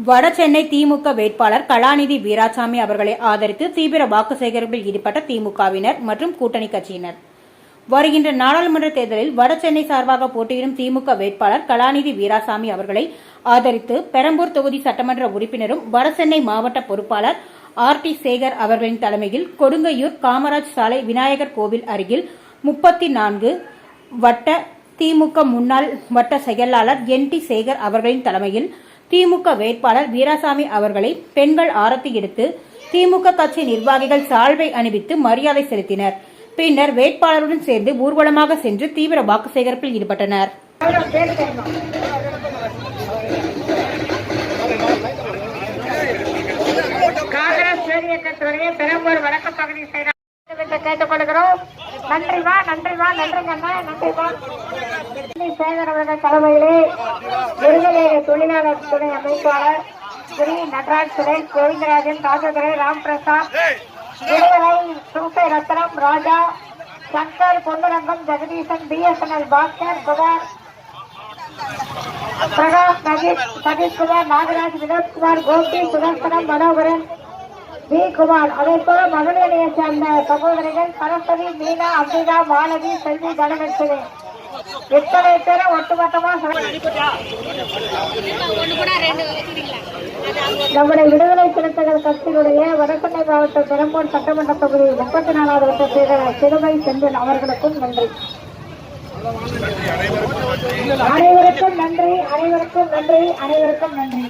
வடசென்னை திமுக வேட்பாளர் கலாநிதி வீராசாமி அவர்களை ஆதரித்து தீவிர வாக்கு சேகரிப்பில் ஈடுபட்ட திமுகவினர் மற்றும் கூட்டணி கட்சியினர். வருகின்ற நாடாளுமன்ற தேர்தலில் வட சென்னை சார்பாக போட்டியிடும் திமுக வேட்பாளர் கலாநிதி வீராசாமி அவர்களை ஆதரித்து பெரம்பூர் தொகுதி சட்டமன்ற உறுப்பினரும் வடசென்னை மாவட்ட பொறுப்பாளர் ஆர் டி சேகர் அவர்களின் தலைமையில் கொடுங்கையூர் காமராஜ் சாலை விநாயகர் கோவில் அருகில் முப்பத்தி நான்கு வட்ட திமுக முன்னாள் வட்ட செயலாளர் என் டி சேகர் அவர்களின் தலைமையில் திமுக வேட்பாளர் வீராசாமி அவர்களை பெண்கள் ஆரத்தி எடுத்து திமுக கட்சி நிர்வாகிகள் சால்வை அணிவித்து மரியாதை செலுத்தினர். பின்னர் வேட்பாளருடன் சேர்ந்து ஊர்வலமாக சென்று தீவிர வாக்கு சேகரிப்பில் ஈடுபட்டனர் பெரம்பூர் வடக்கு பகுதி கேட்டுக்கொள்கிறோம். நன்றி வா நன்றி வா நன்றிங்க நன்றி வா சேகர் அவர்கள் தலைமையிலே விருதுநேர தொழிலாளர் துறை அமைப்பாளர் ஸ்ரீ நடராஜ் சுரேஷ் கோவிந்தராஜன் ராஜதுரை ராம் பிரசாத் விடுதலை சூசை ரத்னம் ராஜா சங்கர் பொன்னுரங்கம் ஜெகதீசன் பிஎஸ்என்எல் பாஸ்கர் குமார் பிரகாஷ் நஜீத் சதீஷ்குமார் நாகராஜ் வினோத்குமார் கோபி சுதர்சனம் மனோகரன் வி. குமார். அதே போல மகளிரையை சேர்ந்த சகோதரிகள் சரஸ்வதி மீனா அம்பிகா மாலதி செல்வி தனலட்சுமி. எத்தனை பேரும் ஒட்டுமொத்தமா நம்முடைய விடுதலை சிறுத்தைகள் கட்சியினுடைய வடசென்னை மாவட்ட பெரம்பூர் சட்டமன்ற தொகுதி முப்பத்தி நாலாவது வட்ட செயலர் சிறுமை செந்தில் அவர்களுக்கும் நன்றி அனைவருக்கும் நன்றி அனைவருக்கும் நன்றி அனைவருக்கும் நன்றி